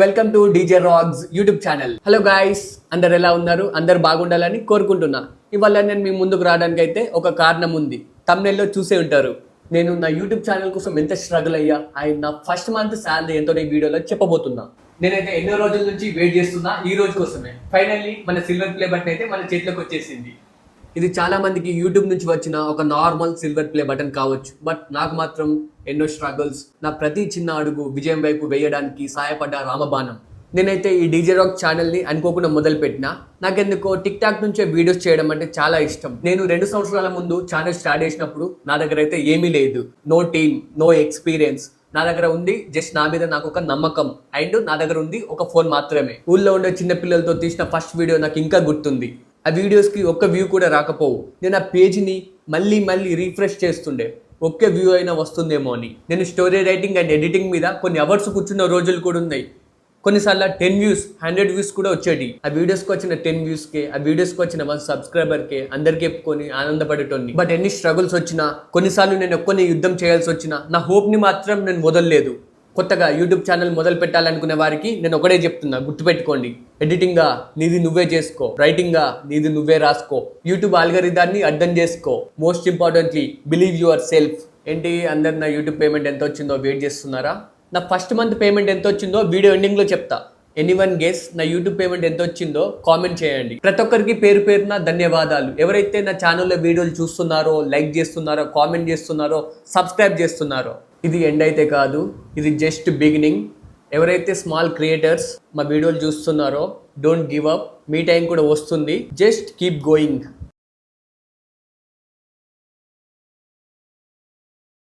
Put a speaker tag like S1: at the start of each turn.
S1: Welcome to DJ Rags YouTube channel hello guys అందరు ఎలా ఉన్నారు? అందరు బాగుండాలని కోరుకుంటున్నా. ఇవాళ నేను మీ ముందుకు రావడానికి అయితే ఒక కారణం ఉంది. తమిళలో చూసే ఉంటారు. నేను నా యూట్యూబ్ ఛానల్ కోసం ఎంత స్ట్రగుల్ అయ్యా? ఆయన నా ఫస్ట్ మంత్ శాలరీ ఎంతో వీడియోలో చెప్పబోతున్నా. నేనైతే ఎన్నో రోజుల నుంచి వెయిట్ చేస్తున్నా ఈ రోజు కోసమే. ఫైనల్లీ మన సిల్వర్ ప్లే బటన్ అయితే మన చేతిలోకి వచ్చేసింది. ఇది చాలా మందికి యూట్యూబ్ నుంచి వచ్చిన ఒక నార్మల్ సిల్వర్ ప్లే బటన్ కావచ్చు. బట్ నాకు మాత్రం ఎన్నో స్ట్రగుల్స్ నా ప్రతి చిన్న అడుగు విజయం వైపు వేయడానికి సహాయపడ్డ రామబాణం. నేనైతే ఈ డీజే రాక్ ఛానల్ని అనుకోకుండా మొదలుపెట్టిన నాకెందుకో టిక్ టాక్ నుంచే వీడియోస్ చేయడం అంటే చాలా ఇష్టం. నేను రెండు సంవత్సరాల ముందు ఛానల్ స్టార్ట్ చేసినప్పుడు నా దగ్గర అయితే ఏమీ లేదు. నో టీమ్ నో ఎక్స్పీరియన్స్ నా దగ్గర ఉంది జస్ట్ నా మీద నాకు ఒక నమ్మకం. అండ్ నా దగ్గర ఉంది ఒక ఫోన్ మాత్రమే. ఊళ్ళో ఉండే చిన్న పిల్లలతో తీసిన ఫస్ట్ వీడియో నాకు ఇంకా గుర్తుంది. ఆ వీడియోస్కి ఒక్క వ్యూ కూడా రాకపోవు. నేను ఆ పేజీని మళ్ళీ మళ్ళీ రీఫ్రెష్ చేస్తుండే. ఒకే వ్యూ అయినా వస్తుందేమో అని. నేను స్టోరీ రైటింగ్ అండ్ ఎడిటింగ్ మీద కొన్ని అవర్స్ కూర్చున్న రోజులు కూడా ఉన్నాయి. కొన్నిసార్లు టెన్ వ్యూస్ హండ్రెడ్ వ్యూస్ కూడా వచ్చేటి. ఆ వీడియోస్కి వచ్చిన టెన్ వ్యూస్కి ఆ వీడియోస్కి వచ్చిన వన్ సబ్స్క్రైబర్కి అందరికి చెప్పుకొని ఆనందపడేటోని బట్ ఎన్ని స్ట్రగుల్స్ వచ్చినా కొన్నిసార్లు నేను ఒక్కనే యుద్ధం చేయాల్సి వచ్చినా నా హోప్ని మాత్రం నేను వదలలేదు. కొత్తగా యూట్యూబ్ ఛానల్ మొదలు పెట్టాలనుకునే వారికి నేను ఒకటే చెప్తున్నా గుర్తుపెట్టుకోండి. ఎడిటింగ్గా నీది నువ్వే చేసుకో రైటింగ్గా నీది నువ్వే రాసుకో యూట్యూబ్ ఆల్గరిదాన్ని అర్థం చేసుకో. Most importantly believe yourself ఏంటి అందరు నా యూట్యూబ్ పేమెంట్ ఎంత వచ్చిందో వెయిట్ చేస్తున్నారా? నా ఫస్ట్ మంత్ పేమెంట్ ఎంత వచ్చిందో వీడియో ఎండింగ్లో చెప్తా. ఎనీ వన్ గెస్ నా యూట్యూబ్ పేమెంట్ ఎంత వచ్చిందో కామెంట్ చేయండి. ప్రతి ఒక్కరికి పేరు పేరున ధన్యవాదాలు. ఎవరైతే నా ఛానల్లో వీడియోలు చూస్తున్నారో లైక్ చేస్తున్నారో కామెంట్ చేస్తున్నారో సబ్స్క్రైబ్ చేస్తున్నారో ఇది ఎండ్ అయితే కాదు ఇది జస్ట్ బిగినింగ్ ఎవరైతే స్మాల్ క్రియేటర్స్ మా వీడియోలు చూస్తున్నారో డోంట్ గివ్ అప్ మీ టైం కూడా వస్తుంది. Just keep going